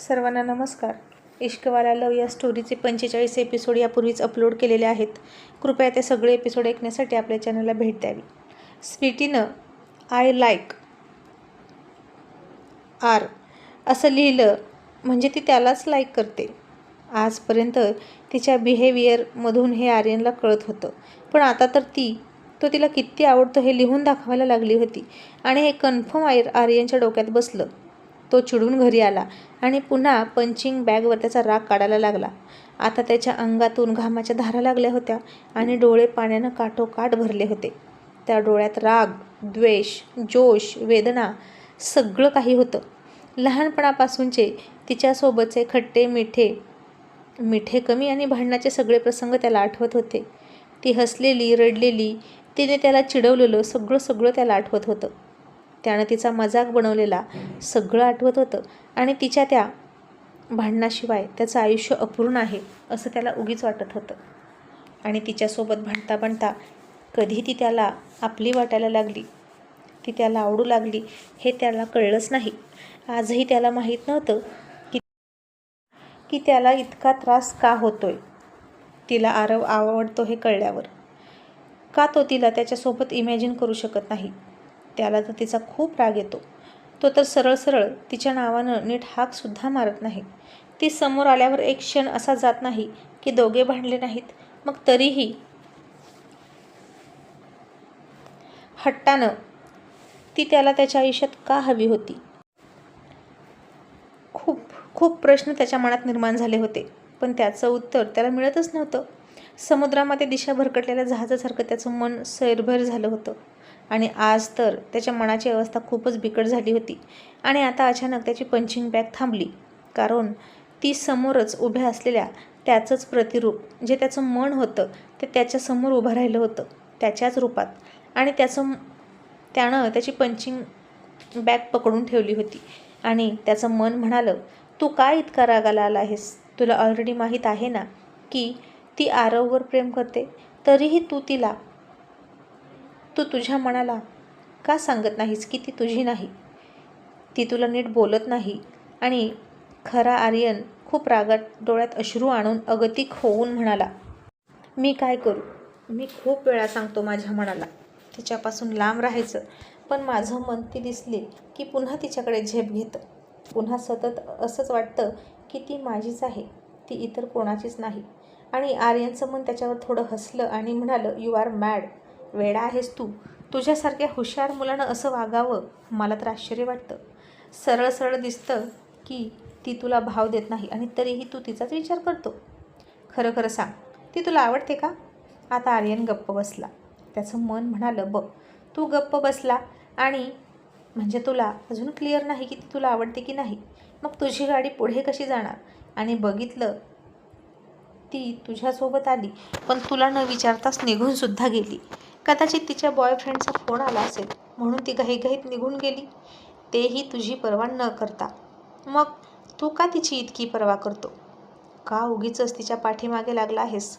सर्वांना नमस्कार. इश्कवाला लव या स्टोरीचे पंचेचाळीस एपिसोड यापूर्वीच अपलोड केलेले आहेत. कृपया ते सगळे एपिसोड ऐकण्यासाठी आपल्या चॅनलला भेट द्यावी. स्वीटीनं आय लाईक आर असं लिहिलं म्हणजे ती त्यालाच लाईक करते. आजपर्यंत तिच्या बिहेवियरमधून हे आर्यनला कळत होतं. पण आता तर ती तो तिला किती आवडतो हे लिहून दाखवायला लागली होती आणि हे कन्फर्म आय आर्यनच्या डोक्यात बसलं. तो चिडून घरी आला आणि पुन्हा पंचिंग बॅगवर त्याचा राग काढायला लागला. आता त्याच्या अंगातून घामाच्या धारा लागल्या होत्या आणि डोळे पाण्यानं काठोकाठ भरले होते. त्या डोळ्यात राग द्वेष जोश वेदना सगळं काही होतं. लहानपणापासूनचे तिच्यासोबतचे खट्टे मिठे मिठे कमी आणि भांडणाचे सगळे प्रसंग त्याला आठवत होते. ती हसलेली रडलेली तिने त्याला चिडवलेलं सगळं सगळं त्याला आठवत होतं. त्यानं तिचा मजाक बनवलेला सगळं आठवत होतं. आणि तिच्या त्या भांडणाशिवाय त्याचं आयुष्य अपूर्ण आहे असं त्याला उगीच वाटत होतं. आणि तिच्यासोबत भांडता भांडता कधी ती त्याला आपली वाटायला लागली. ती त्याला आवडू लागली हे त्याला कळलंच नाही. आजही त्याला माहीत नव्हतं की की त्याला इतका त्रास का होतोय. तिला आरव आवडतो हे कळल्यावर. का तो तिला त्याच्यासोबत इमॅजिन करू शकत नाही? त्याला तर तिचा खूप राग येतो. तो तर सरळ सरळ तिच्या नावानं नीट हाकसुद्धा मारत नाही. ती समोर आल्यावर एक क्षण असा जात नाही की दोघे भांडले नाहीत. मग तरीही हट्टानं ती त्याला त्याच्या आयुष्यात का हवी होती? खूप खूप प्रश्न त्याच्या मनात निर्माण झाले होते. पण त्याचं उत्तर त्याला मिळतच नव्हतं. समुद्रामध्ये दिशा भरकटलेल्या जहाजासारखं त्याचं मन सैरभर झालं होतं. आणि आज तर त्याच्या मनाची अवस्था खूपच बिकट झाली होती. आणि आता अचानक त्याची पंचिंग बॅग थांबली. कारण ती समोरच उभ्या असलेल्या त्याचंच प्रतिरूप जे त्याचं मन होतं ते त्याच्यासमोर उभं राहिलं होतं त्याच्याच रूपात. आणि त्याचं त्यानं त्याची पंचिंग बॅग पकडून ठेवली होती. आणि त्याचं मन म्हणालं तू काय इतका रागाला आला आहेस? तुला ऑलरेडी माहीत आहे ना की ती आरववर प्रेम करते? तरीही तू तिला तू तुझ्या मनाला का सांगत नाहीस की ती तुझी नाही? ती तुला नीट बोलत नाही. आणि खरा आर्यन खूप रागात डोळ्यात अश्रू आणून अगतिक होऊन म्हणाला मी काय करू? मी खूप वेळा सांगतो माझ्या मनाला. तिच्यापासून लांब राहायचं. पण माझं मन ती दिसली की पुन्हा तिच्याकडे झेप घेतं. पुन्हा सतत असंच वाटतं की ती माझीच आहे. ती इतर कोणाचीच नाही. आणि आर्यनचं मन त्याच्यावर थोडं हसलं आणि म्हणालं यू आर मॅड वेडा आहेस तू. तुझ्यासारख्या हुशार मुलानं असं वागावं मला तर आश्चर्य वाटतं. सरळ सरळ दिसतं की ती तुला भाव देत नाही आणि तरीही तू तिचाच विचार करतो. खरं खरं सांग ती तुला आवडते का? आता आर्यन गप्प बसला. त्याचं मन म्हणालं बघ तू गप्प बसला आणि म्हणजे तुला अजून क्लिअर नाही की ती तुला आवडते की नाही. मग तुझी गाडी पुढे कशी जाणार? आणि बघितलं ती तुझ्यासोबत आली. पण तुला न विचारताच निघूनसुद्धा गेली. कदाचित तिच्या बॉयफ्रेंडचा फोन आला असेल. म्हणून ती घाईघाईत निघून गेली. तेही तुझी पर्वा न करता. मग तू का तिची इतकी पर्वा करतो? का उगीच तिच्या पाठीमागे लागला आहेस?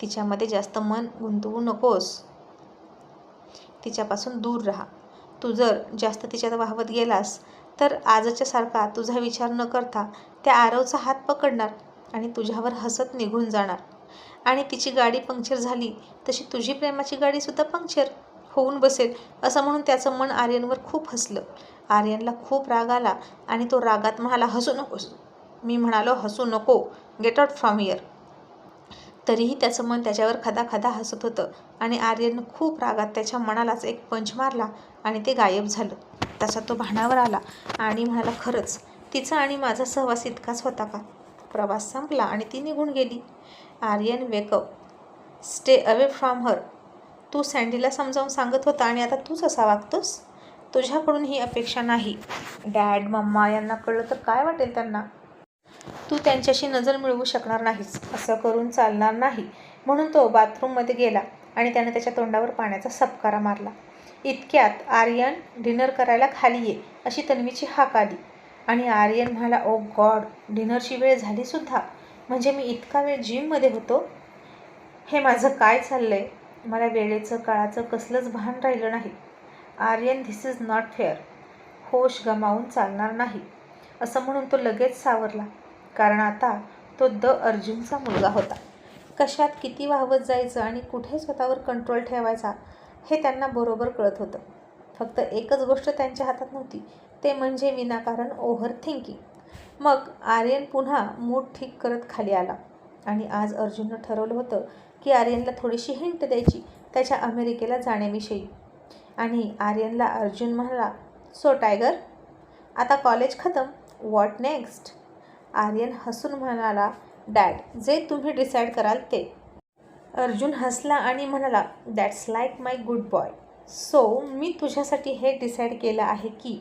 तिच्यामध्ये जास्त मन गुंतवू नकोस. तिच्यापासून दूर राहा. तू जर जास्त तिच्यात वाहवत गेलास तर आजच्या सारखा तुझा विचार न करता त्या आरवचा हात पकडणार आणि तुझ्यावर हसत निघून जाणार. आणि तिची गाडी पंक्चर झाली तशी तुझी प्रेमाची गाडीसुद्धा पंक्चर होऊन बसेल असं म्हणून त्याचं मन आर्यनवर खूप हसलं. आर्यनला खूप राग आला आणि तो रागात म्हणाला हसू नकोस. मी म्हणालो हसू नको. गेट आउट फ्रॉम हिअर तरीही त्याचं मन त्याच्यावर खदा खदा हसत होतं आणि आर्यननं खूप रागात त्याच्या मनालाच एक पंच मारला आणि ते गायब झालं. तसा तो भाणावर आला आणि म्हणाला खरंच तिचा आणि माझा सहवास इतकाच होता का? प्रवास संपला आणि ती निघून गेली. Aryan wake up stay away from her तू सँडीला समजावून सांगत होता आणि आता तूच असा वागतोस? तुझ्याकडून ही अपेक्षा नाही. डॅड मम्मा यांना कळलं तर काय वाटेल त्यांना? तू त्यांच्याशी नजर मिळवू शकणार नाहीस. असं करून चालणार नाही. म्हणून तो बाथरूममध्ये गेला आणि त्याने त्याच्या तोंडावर पाण्याचा सपकारा मारला. इतक्यात आर्यन डिनर करायला खाली ये अशी तन्वीची हाक आली. आणि आर्यन म्हणाला ओ गॉड डिनरची वेळ झालीसुद्धा म्हणजे मी इतका वेळ जिममध्ये होतो? हे माझं काय चाललं आहे मला वेळेचं काळाचं कसलंच भान राहिलं नाही. Aryan this is not fair होश गमावून चालणार नाही. असं म्हणून तो लगेच सावरला. कारण आता तो द अर्जुनचा मुलगा होता. कशात किती वाहवत जायचं आणि कुठे स्वतःवर कंट्रोल ठेवायचा हे त्यांना बरोबर कळत होतं. फक्त एकच गोष्ट त्यांच्या हातात नव्हती. ते म्हणजे विनाकारण ओव्हर थिंकिंग मग आर्यन पुन्हा मूड ठीक करत खाली आला. आणि आज अर्जुननं ठरवलं होतं की आर्यनला थोडीशी हिंट द्यायची त्याच्या अमेरिकेला जाण्याविषयी. आणि आर्यनला अर्जुन म्हणाला सो टायगर आता कॉलेज खतम. वॉट नेक्स्ट आर्यन हसून म्हणाला डॅड जे तुम्ही डिसाईड कराल ते. अर्जुन हसला आणि म्हणाला that's like my good boy so मी तुझ्यासाठी हे डिसाईड केलं आहे की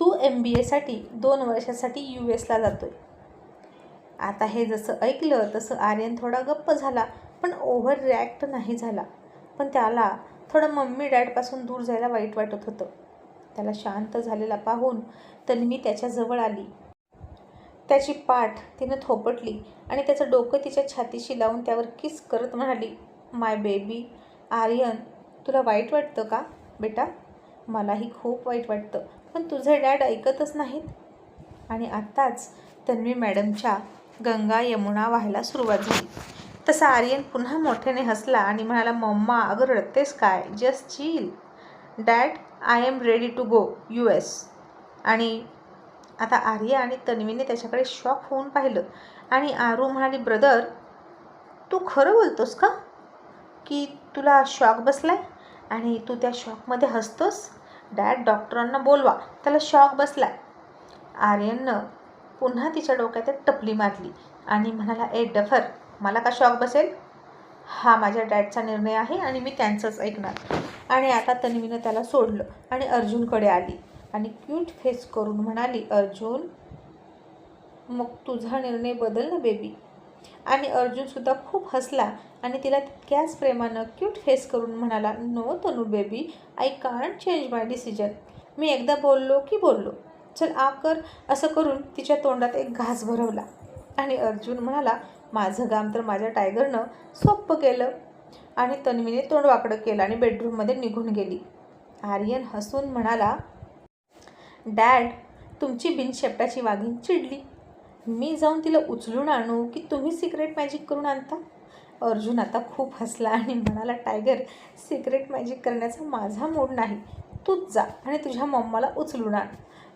तू एम बी एसाठी दोन वर्षासाठी यू एसला जातो आहे आता हे जसं ऐकलं तसं आर्यन थोडा गप्प झाला पण ओव्हर रिॲक्ट नाही झाला. पण त्याला थोडं मम्मी डॅडपासून दूर जायला वाईट वाटत होतं. त्याला शांत झालेला पाहून तन्वी त्याच्याजवळ आली. त्याची पाठ तिनं थोपटली आणि त्याचं डोकं तिच्या छातीशी लावून त्यावर किस करत म्हणाली माय बेबी आर्यन तुला वाईट वाटतं का बेटा? मलाही खूप वाईट वाटतं. पण तुझे डॅड ऐकतच नाहीत. आणि आत्ताच तन्वी मॅडमच्या गंगा यमुना व्हायला सुरुवात झाली. तसा आर्यन पुन्हा मोठ्याने हसला आणि म्हणाला मम्मा अगं रडतेस काय? Just chill dad I am ready to go US S आणि आता आर्य आणि तन्वीने त्याच्याकडे शॉक होऊन पाहिलं. आणि आरू म्हणाली ब्रदर तू खरं बोलतोस का? की तुला शॉक बसलाय? आणि तू त्या शॉकमध्ये हसतोस? डॅड डॉक्टरांना बोलवा. त्याला शॉक बसलाय. आर्यननं पुन्हा तिच्या डोक्यात एक टपली मारली आणि म्हणाला ए डफर मला का शॉक बसेल? हा माझ्या डॅडचा निर्णय आहे आणि मी त्यांचंच ऐकणार. आणि आता तन्वीनं त्याला सोडलं आणि अर्जुनकडे आली आणि क्यूट फेस करून म्हणाली अर्जुन मग तुझा निर्णय बदल ना बेबी. आणि अर्जुनसुद्धा खूप हसला आणि तिला तितक्याच प्रेमानं क्यूट फेस करून म्हणाला no Tanu baby I can't change my decision मी एकदा बोललो की बोललो. चल आ कर. असं करून तिच्या तोंडात एक घास भरवला. आणि अर्जुन म्हणाला माझं काम तर माझ्या टायगरनं सोप्पं केलं. आणि तन्वीने तोंड वाकडं केलं आणि बेडरूममध्ये निघून गेली. आर्यन हसून म्हणाला डॅड तुमची बिनशेपटाची वाघीण चिडली. मी जाऊन तिला उचलून आणू की तुम्ही सिक्रेट मॅजिक करून आणता? अर्जुन आता खूप हसला आणि म्हणाला टायगर सिक्रेट मॅजिक करण्याचा माझा मूड नाही. तूच जा आणि तुझ्या मम्माला उचलून आण.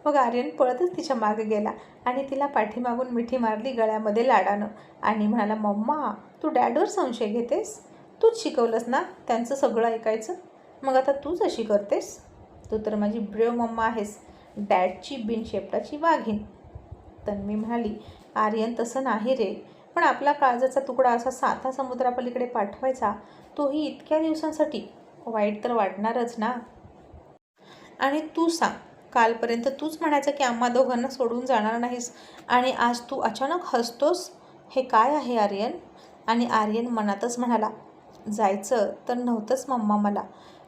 मग आर्यन पळतच तिच्यामागे गेला आणि तिला पाठीमागून मिठी मारली गळ्यामध्ये लाडानं. आणि म्हणाला मम्मा तू डॅडवर संशय घेतेस? तूच शिकवलंस ना त्यांचं सगळं ऐकायचं? मग आता तूच अशी करतेस? तू तर माझी ब्रेव मम्मा आहेस. डॅडची बिनशेपटाची वाघीन तन्वी म्हणाली आर्यन तसं नाही रे. पण आपला काळजाचा तुकडा असा साता समुद्रापलीकडे पाठवायचा तोही इतक्या दिवसांसाठी? वाईट तर वाटणारच ना? आणि तू सांग कालपर्यंत तूच म्हणायचं की आम्हा दोघांना सोडून जाणार नाहीस आणि आज तू अचानक हसतोस? हे काय आहे आर्यन? आणि आर्यन मनातच म्हणाला जायचं तर नव्हतंच मम्मा मला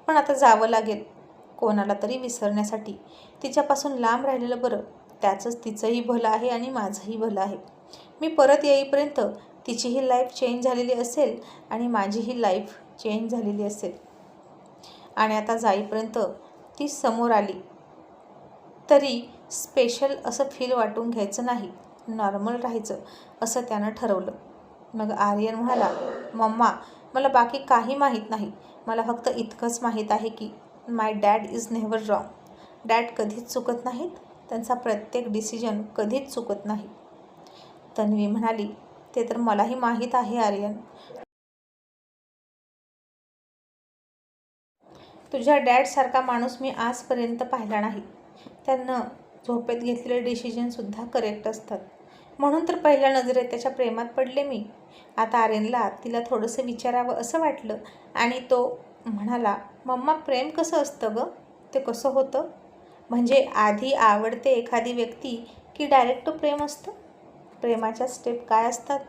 पण आता जावं लागेल कोणाला तरी विसरण्यासाठी. तिच्यापासून लांब राहिलेलं बरं त्याचंच तिचंही भलं आहे आणि माझंही भलं आहे. मी परत येईपर्यंत तिचीही लाईफ चेंज झालेली असेल आणि माझीही लाईफ चेंज झालेली असेल. आणि आता जाईपर्यंत ती समोर आली. तरी स्पेशल असं फील वाटून घ्यायचं नाही. नॉर्मल राहायचं असं त्यानं ठरवलं. मग आर्यन म्हणाला मम्मा मला बाकी काही माहीत नाही. मला फक्त इतकंच माहीत आहे की my dad is never wrong dad कधीच चुकत नाहीत. त्यांचा प्रत्येक डिसिजन कधीच चुकत नाही. तन्वी म्हणाली ते तर मलाही माहीत आहे आर्यन. तुझ्या डॅडसारखा माणूस मी आजपर्यंत पाहिला नाही. त्यांना झोपेत घेतलेले डिसिजनसुद्धा करेक्ट असतात. म्हणून तर पहिल्या नजरेत त्याच्या प्रेमात पडले मी. आता आर्यनला तिला थोडंसं विचारावं असं वाटलं आणि तो म्हणाला मम्मा प्रेम कसं असतं गं? ते कसं होतं? म्हणजे आधी आवडते एखादी व्यक्ती की डायरेक्ट प्रेम असतं? प्रेमाच्या स्टेप काय असतात?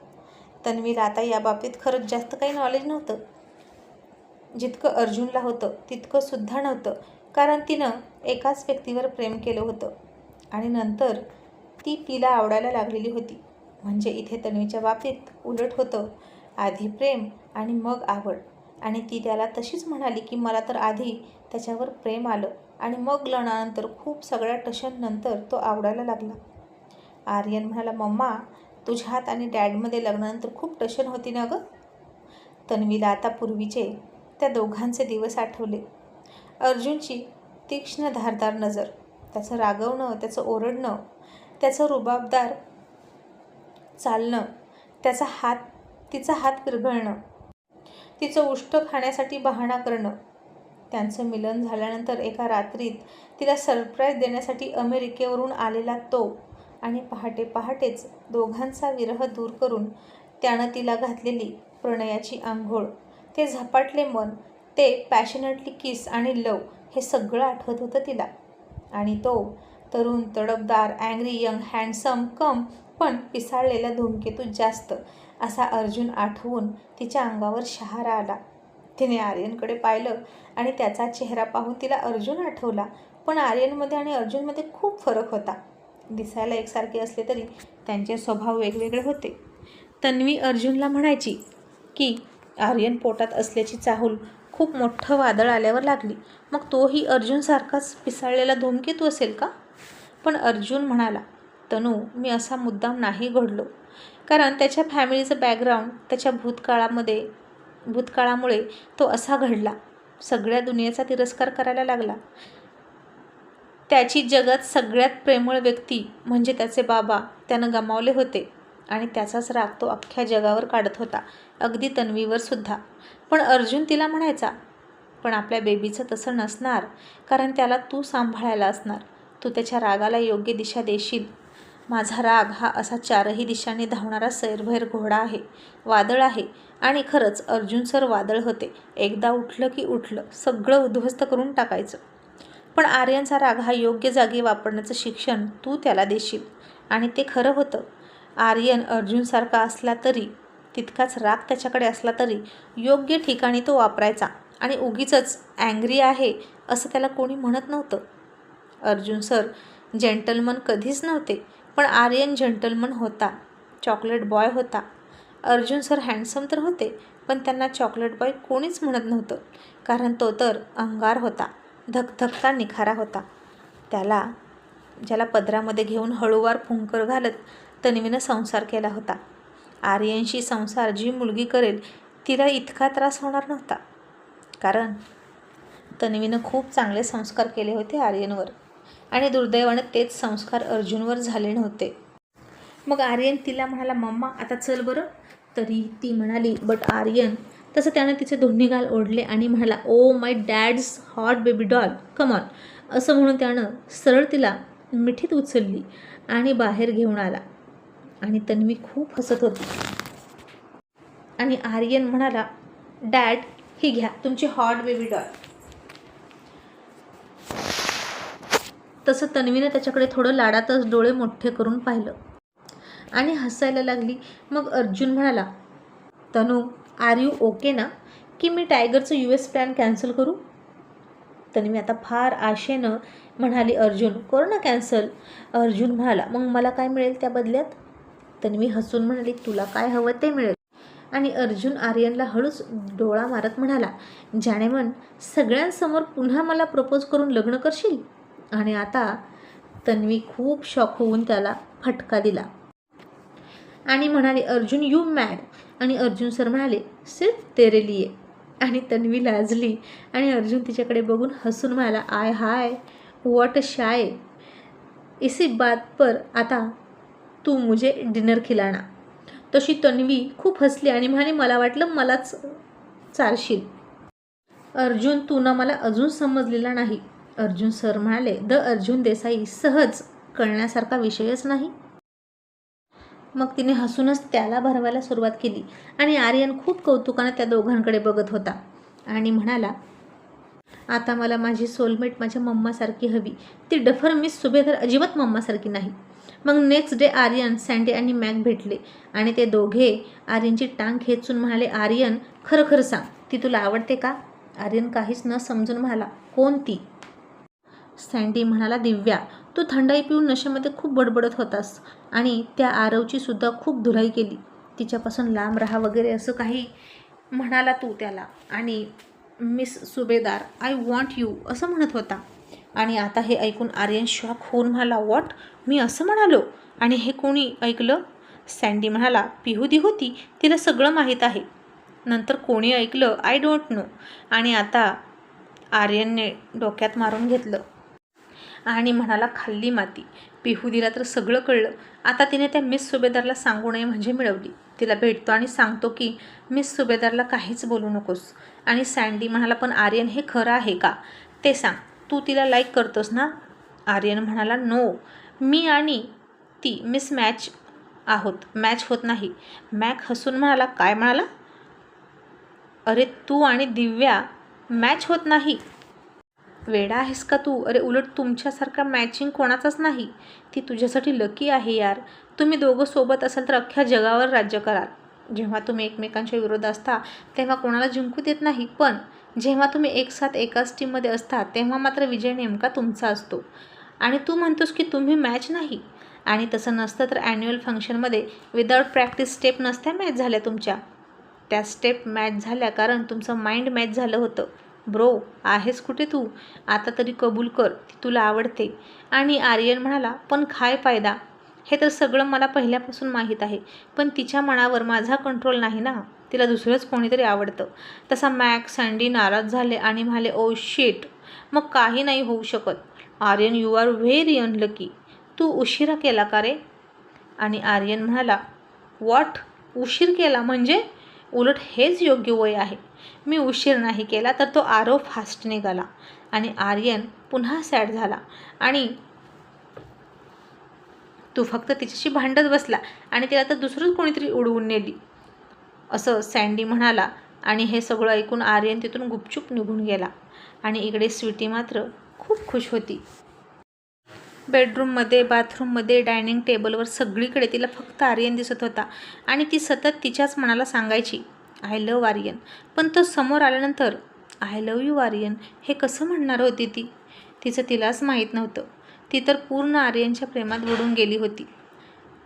तन्वीला आता या बाबतीत खरंच जास्त काही नॉलेज नव्हतं. जितकं अर्जुनला होतं तितकं सुद्धा नव्हतं. कारण तिनं एकाच व्यक्तीवर प्रेम केलं होतं. आणि नंतर ती तिला आवडायला लागलेली होती. म्हणजे इथे तन्वीच्या बाबतीत उलट होतं आधी प्रेम आणि मग आवड. आणि ती त्याला तशीच म्हणाली की मला तर आधी त्याच्यावर प्रेम आलं आणि मग लणानंतर खूप सगळ्या टशननंतर तो आवडायला लागला. आर्यन म्हणाला मम्मा तुझ्यात आणि डॅडमध्ये लग्नानंतर खूप टशन होती ना गं? तन्वीला आता पूर्वीचे त्या दोघांचे दिवस आठवले. अर्जुनची तीक्ष्ण धारदार नजर त्याचं रागवणं त्याचं ओरडणं त्याचं रुबाबदार चालणं त्याचा हात तिचा हात विरघळणं तिचं उष्ट खाण्यासाठी बहाणा करणं त्यांचं मिलन झाल्यानंतर एका रात्रीत तिला सरप्राईज देण्यासाठी अमेरिकेवरून आलेला तो आणि पहाटे पहाटेच दोघांचा विरह दूर करून त्यानं तिला घातलेली प्रणयाची आंघोळ ते झपाटले मन ते पॅशनेटली किस आणि लव हे सगळं आठवत होतं तिला. आणि तो तरुण तडपदार अँग्री यंग हँडसम कम पण पिसाळलेला धूमकेतू जास्त असा अर्जुन आठवून तिच्या अंगावर शहारा आला. तिने आर्यनकडे पाहिलं आणि त्याचा चेहरा पाहून तिला अर्जुन आठवला पण आर्यनमध्ये आणि अर्जुनमध्ये खूप फरक होता. दिसायला एकसारखे असले तरी त्यांचे स्वभाव वेगवेगळे होते. तन्वी अर्जुनला म्हणायची की आर्यन पोटात असल्याची चाहूल खूप मोठं वादळ आल्यावर लागली. मग तोही अर्जुनसारखाच पिसाळलेला धूमकेतू असेल का? पण अर्जुन म्हणाला तनू मी असा मुद्दाम नाही घडलो. कारण त्याच्या फॅमिलीचं बॅकग्राऊंड त्याच्या भूतकाळामध्ये भूतकाळामुळे तो असा घडला. सगळ्या दुनियेचा तिरस्कार करायला लागला. त्याची जगात सगळ्यात प्रेमळ व्यक्ती म्हणजे त्याचे बाबा त्यानं गमावले होते आणि त्याचाच राग तो अख्ख्या जगावर काढत होता अगदी तन्वीवर सुद्धा. पण अर्जुन तिला म्हणायचा पण आपल्या बेबीचं तसं नसणार कारण त्याला तू सांभाळायला असणार. तू त्याच्या रागाला योग्य दिशा देशील. माझा राग हा असा चारही दिशांनी धावणारा सैरभैर घोडा आहे वादळ आहे आणि खरंच अर्जुन सर वादळ होते. एकदा उठलं की उठलं सगळं उद्ध्वस्त करून टाकायचं. पण आर्यनचा राग हा योग्य जागी वापरण्याचं शिक्षण तू त्याला देशील. आणि ते खरं होतं. आर्यन अर्जुनसारखा असला तरी तितकाच राग त्याच्याकडे असला तरी योग्य ठिकाणी तो वापरायचा आणि उगीच अँग्री आहे असं त्याला कोणी म्हणत नव्हतं. अर्जुन सर जेंटलमन कधीच नव्हते पण आर्यन जेंटलमन होता. चॉकलेट बॉय होता. अर्जुन सर हँडसम तर होते पण त्यांना चॉकलेट बॉय कोणीच म्हणत नव्हतं. कारण तो तर अंगार होता. धकधकता निखारा होता. त्याला ज्याला पदरामध्ये घेऊन हळूवार फुंकर घालत तन्वीनं संसार केला होता. आर्यनशी संसार जी मुलगी करेल तिला इतका त्रास होणार नव्हता. कारण तन्वीनं खूप चांगले संस्कार केले होते आर्यनवर. आणि दुर्दैवानं तेच संस्कार अर्जुनवर झाले नव्हते. मग आर्यन तिला म्हणाला मम्मा आता चल बरं. तरी ती म्हणाली बट आर्यन तसं त्यानं तिचे दोन्ही गाल ओढले आणि म्हणाला ओ my dad's hot baby doll come on असं म्हणून त्यानं सरळ तिला मिठीत उचलली आणि बाहेर घेऊन आला. आणि तन्वी खूप हसत होती. आणि आर्यन म्हणाला डॅड ही घ्या तुमची हॉट बेबी डॉल तसं तन्वीनं त्याच्याकडे थोडं लाडातच डोळे मोठे करून पाहिलं. आणि हसायला लागली. मग अर्जुन म्हणाला तनू आर यू ओके ना की मी टायगरचं यू एस प्लॅन कॅन्सल करू? तन्वी आता फार आशेनं म्हणाली अर्जुन करू ना कॅन्सल? अर्जुन म्हणाला मग मला काय मिळेल त्या बदल्यात? तन्वी हसून म्हणाली तुला काय हवं ते मिळेल. आणि अर्जुन आर्यनला हळूच डोळा मारत म्हणाला ज्याने मन सगळ्यांसमोर पुन्हा मला प्रपोज करून लग्न करशील? आणि आता तन्वी खूप शॉक होऊन त्याला फटका दिला. आणि म्हणाली अर्जुन यू मॅड आणि अर्जुन सर म्हणाले सिर्फ तेरे लिए. आणि तन्वी लाजली. आणि अर्जुन तिच्याकडे बघून हसून म्हणाला आय हाय वॉट अ शाय. इसी बात पर आता तू मुझे डिनर खिलाना. तशी तन्वी खूप हसली आणि म्हणाली मला वाटलं मलाच चारशील अर्जुन तू ना मला अजून समजलेला नाही. अर्जुन सर म्हणाले द अर्जुन देसाई सहज कळण्यासारखा विषयच नाही. मग तिने हसूनच त्याला भरवायला सुरुवात केली आणि आर्यन खूप कौतुकानं त्या दोघांकडे बघत होता. आणि म्हणाला आता मला माझी सोलमेट माझ्या मम्मासारखी हवी. ती डफर मिस सुभेदार अजिबात मम्मासारखी नाही. मग नेक्स्ट डे आर्यन सँडी आणि मॅक भेटले आणि ते दोघे आर्यनची टांग खेचून म्हणाले आर्यन खरं खरं सांग ती तुला आवडते का? आर्यन काहीच न समजून म्हणाला कोण ती सँडी म्हणाला दिव्या तू थंडाई पिऊन नशेमध्ये खूप बडबडत होतास. आणि त्या आरवची सुद्धा खूप धुलाई केली. तिच्यापासून लांब राहा वगैरे असं काही म्हणाला तू त्याला. आणि miss Subhedar I want you असं म्हणत होता. आणि आता हे ऐकून आर्यन शॉक होऊन म्हणाला वॉट? मी असं म्हणालो? आणि हे कोणी ऐकलं? सँडी म्हणाला पिहुदी होती. तिला सगळं माहीत आहे. नंतर कोणी ऐकलं? I don't know. आणि आता आर्यनने डोक्यात मारून घेतलं. आणि म्हणाला खाल्ली माती. पिहुदीला तर सगळं कळलं. आता तिने त्या मिस सुभेदारला सांगू नये म्हणजे मिळवली. तिला भेटतो आणि सांगतो की मिस सुभेदारला काहीच बोलू नकोस. आणि सँडी म्हणाला पण आर्यन हे खरं आहे का? ते सांग. तू तिला लाईक करतोस ना? आर्यन म्हणाला नो. मी आणि ती मिस मॅच आहोत. मॅच होत नाही. मॅक हसून म्हणाला काय म्हणाला? अरे तू आणि दिव्या मॅच होत नाही. वेडा आहेस का तू? अरे उलट तुमच्यासारखा मॅचिंग कोणाचाच नाही. ती तुझ्यासाठी लकी आहे यार. तुम्ही दोघं सोबत असाल तर अख्ख्या जगावर राज्य कराल. जेव्हा तुम्ही एकमेकांच्या विरोध असता तेव्हा कोणाला जिंकू देत नाही. पण जेव्हा तुम्ही एक साथ एकाच टीममध्ये असता तेव्हा मात्र विजय नेमका तुमचा असतो. आणि तू म्हणतोस की तुम्ही मॅच नाही. आणि तसं नसतं तर ॲन्युअल फंक्शनमध्ये विदाऊट प्रॅक्टिस स्टेप नसत्या मॅच झाल्या तुमच्या. त्या स्टेप मॅच झाल्या कारण तुमचं माइंड मॅच झालं होतं. ब्रो आहेस कुठे तू? आता तरी कबूल कर ती तुला आवडते. आणि आर्यन म्हणाला पण काय फायदा? हे तर सगळं मला पहिल्यापासून माहीत आहे. पण तिच्या मनावर माझा कंट्रोल नाही ना? तिला दुसरंच कोणीतरी आवडतं. तसा मॅक सँडी नाराज झाले आणि म्हणाले oh, ओ शेट मग काही नाही होऊ शकत. Aryan you are very unlucky तू उशिरा केला का रे? आणि आर्यन म्हणाला वॉट उशीर केला? म्हणजे? उलट हेच योग्य वय आहे. मी उशीर नाही केला तर तो आरो फास्ट निघाला आणि आर्यन पुन्हा सॅड झाला. आणि तू फक्त तिच्याशी भांडत बसला आणि तिला तर दुसरंच कोणीतरी उडवून नेली असं सँडी म्हणाला. आणि हे सगळं ऐकून आर्यन तिथून गुपचूप निघून गेला आणि इकडे स्वीटी मात्र खूप खुश होती. बेडरूममध्ये बाथरूममध्ये डायनिंग टेबलवर सगळीकडे तिला फक्त आर्यन दिसत होता आणि ती सतत तिच्याच मनाला सांगायची आय लव आर्यन. पण तो समोर आल्यानंतर आय लव यू आर्यन. हे कसं म्हणणार होती ती? तिचं तिलाच माहीत नव्हतं. ती तर पूर्ण आर्यनच्या प्रेमात बुडून गेली होती.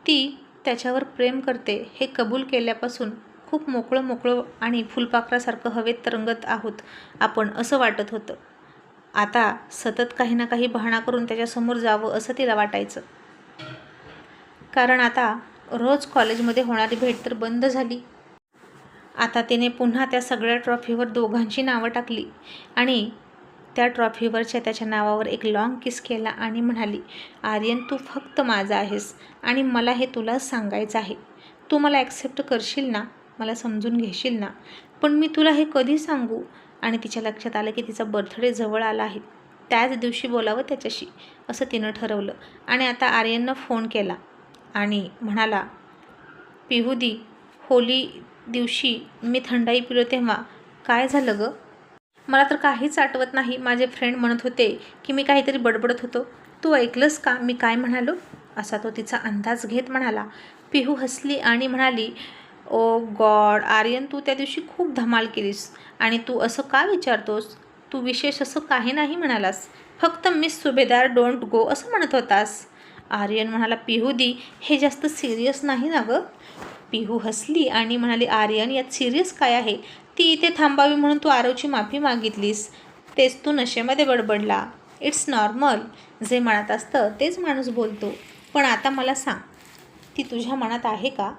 ती त्याच्यावर प्रेम करते हे कबूल केल्यापासून खूप मोकळं मोकळं आणि फुलपाखरासारखं हवेत तरंगत आहोत आपण असं वाटत होतं. आता सतत काही ना काही बहाणा करून त्याच्यासमोर जावं असं तिला वाटायचं. कारण आता रोज कॉलेजमध्ये होणारी भेट तर बंद झाली. आता तिने पुन्हा त्या सगळ्या ट्रॉफीवर दोघांची नावं टाकली आणि त्या ट्रॉफीवरच्या त्याच्या नावावर एक लाँग किस केला आणि म्हणाली आर्यन तू फक्त माझा आहेस आणि मला हे तुला सांगायचं आहे. तू मला ॲक्सेप्ट करशील ना? मला समजून घेशील ना? पण मी तुला हे कधी सांगू? आणि तिच्या लक्षात आलं की तिचा बर्थडे जवळ आला आहे. त्याच दिवशी बोलावं त्याच्याशी असं तिनं ठरवलं. आणि आता आर्यननं फोन केला आणि म्हणाला पिहुदी होली दिवशी मी थंडाई पिलो तेव्हा. काय झालं गं? मला तर काहीच आठवत नाही. माझे फ्रेंड म्हणत होते की मी काहीतरी बडबडत होतो. तू ऐकलंस का? मी काय म्हणालो? असा तो तिचा अंदाज घेत म्हणाला. पिहू हसली आणि म्हणाली ओ गॉड आर्यन तू त्या दिवशी खूप धमाल केलीस. आणि तू असं का विचारतोस? तू विशेष असं काही नाही म्हणालास. फक्त मिस सुभेदार डोंट गो असं म्हणत होतास. आर्यन म्हणाला पिहू दी हे जास्त सिरियस नाही ना गं? पिहू हसली आणि म्हणाली आर्यन यात सिरियस काय आहे? ती इथे थांबावी म्हणून तू आरवची माफी मागितलीस. तेच तू नशेमध्ये बडबडला. It's normal. जे मनात असतं तेच माणूस बोलतो. पण आता मला सांग ती तुझ्या मनात आहे का?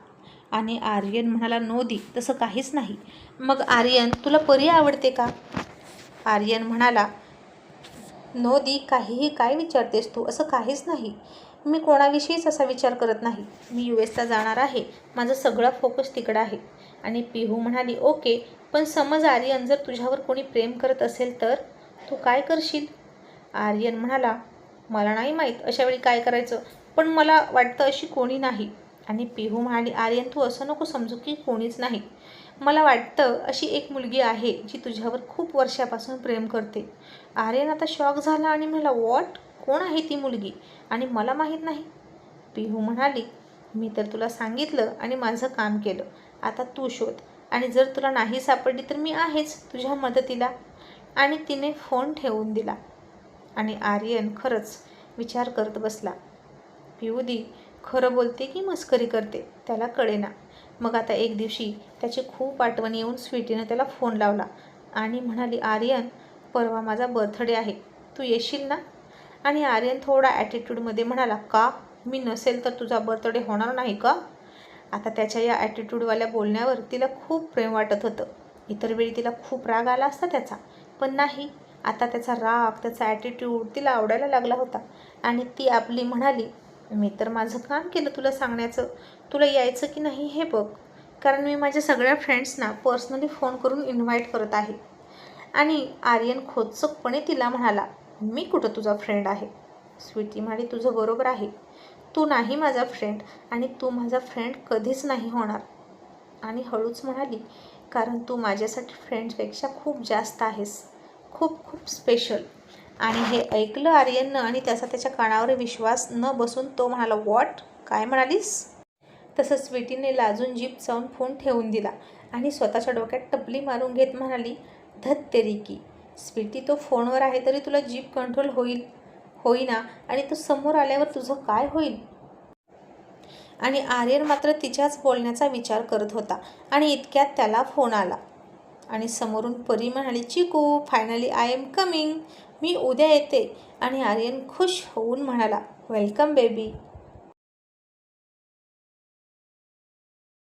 आणि आर्यन म्हणाला नो दी तसं काहीच नाही. मग आर्यन तुला परी आवडते का? आर्यन म्हणाला नो दी काहीही काय विचारतेस तू? असं काहीच नाही. मी कोणाविषयीच असा विचार करत नाही. मी यू एसला जाणार आहे. माझा सगळा फोकस तिकडं आहे. आणि पिहू म्हणाली ओके पण समज आर्यन जर तुझ्यावर कोणी प्रेम करत असेल तर? तू काय करशील? आर्यन म्हणाला मला नाही माहीत अशावेळी काय करायचं पण मला वाटतं अशी कोणी नाही. आणि पिहू म्हणाली आर्यन तू असं नको समजू की कोणीच नाही. मला वाटतं अशी एक मुलगी आहे जी तुझ्यावर खूप वर्षापासून प्रेम करते. आर्यन आता शॉक झाला आणि म्हणाला वॉट कोण आहे ती मुलगी? आणि मला माहीत नाही. पिहू म्हणाली मी तर तुला सांगितलं आणि माझं काम केलं. आता तू शोध. आणि जर तुला नाही सापडली तर मी आहेच तुझ्या मदतीला. आणि तिने फोन ठेवून दिला. आणि आर्यन खरंच विचार करत बसला. पिऊदी खरं बोलते की मस्करी करते त्याला कळेना मग आता एक दिवशी त्याची खूप आठवण येऊन स्वीटीनं त्याला फोन लावला आणि म्हणाली आर्यन परवा माझा बर्थडे आहे. तू येशील ना? आणि आर्यन थोडा ॲटिट्यूडमध्ये म्हणाला का? मी नसेल तर तुझा बर्थडे होणार नाही का? आता त्याच्या या ॲटिट्यूडवाल्या बोलण्यावर तिला खूप प्रेम वाटत होतं. इतर वेळी तिला खूप राग आला असता त्याचा. पण नाही आता त्याचा राग त्याचा ॲटिट्यूड तिला आवडायला लागला होता. आणि ती आपली म्हणाली मी तर माझं काम केलं तुला सांगण्याचं. तुला यायचं की नाही हे बघ. कारण मी माझ्या सगळ्या फ्रेंड्सना पर्सनली फोन करून इन्व्हाइट करत आहे. आणि आर्यन खोचकपणे तिला म्हणाला मी कुठं तुझा फ्रेंड आहे? स्वीटी म्हणाली तुझं बरोबर आहे. तू नाही माझा फ्रेंड आणि तू माझा फ्रेंड कधीच नाही होणार. आणि हळूच म्हणाली कारण तू माझ्यासाठी फ्रेंड्सपेक्षा खूप जास्त आहेस. खूप खूप स्पेशल आणि हे ऐकलं आर्यननं आणि त्याचा त्याच्या कानावर विश्वास न बसून तो म्हणाला वॉट काय म्हणालीस? तसं स्वीटीने लाजून जीप चावून फोन ठेवून दिला आणि स्वतःच्या डोक्यात टपली मारून घेत म्हणाली धत्तेरी की. स्वीटी तो फोनवर आहे तरी तुला जीप कंट्रोल होईल होईना. आणि तो समोर आल्यावर तुझं काय होईल? आणि आर्यन मात्र तिच्याच बोलण्याचा विचार करत होता आणि इतक्यात त्याला फोन आला. आणि समोरून परी म्हणाली Chiku finally I am coming मी उद्या येते. आणि आर्यन खुश होऊन म्हणाला वेलकम बेबी